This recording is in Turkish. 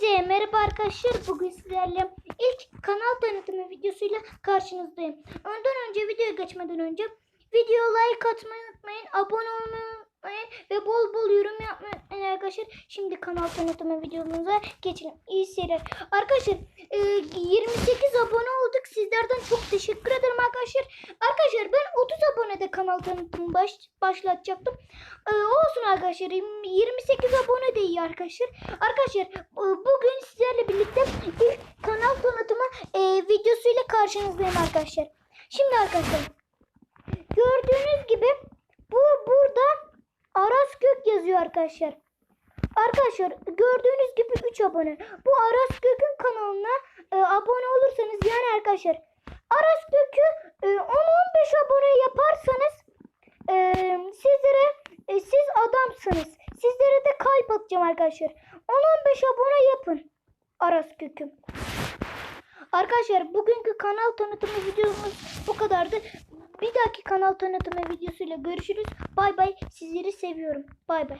Hepinize merhaba arkadaşlar. Bugün sizlerle ilk kanal tanıtımı videosuyla karşınızdayım. Ondan önce videoya geçmeden önce video like atmayı unutmayın. Abone olmayı unutmayın. Ve bol bol yorum yapmayı unutmayın arkadaşlar. Şimdi kanal tanıtımı videomuza geçelim. İyi seyirler. Arkadaşlar e, 28 abone olduk. Sizlerden çok teşekkür ederim arkadaşlar. Arkadaşlar ben 30 abonede kanal tanıtımı baş, başlatacaktım. E, olsun arkadaşlar. 28 abone de iyi arkadaşlar. Arkadaşlar e, bugün sizlerle birlikte ilk kanal tanıtımı e, videosuyla karşınızdayım arkadaşlar. Şimdi arkadaşlar gördüğünüz gibi bu burada Aras Gök yazıyor arkadaşlar. Arkadaşlar gördüğünüz gibi 3 abone. Bu Aras Gök'ün kanalına e, abone olursanız yani arkadaşlar Aras Gök'ü e, 10-15 abone yaparsanız e, sizlere e, siz adamsınız. Sizlere de kalp atacağım arkadaşlar. 10-15 abone yapın Aras Gök'üm. Arkadaşlar bugünkü kanal tanıtımı videomuz bu kadardı. Bir dahaki kanal tanıtımı videosuyla görüşürüz. Bay bay. Sizleri seviyorum. Bay bay.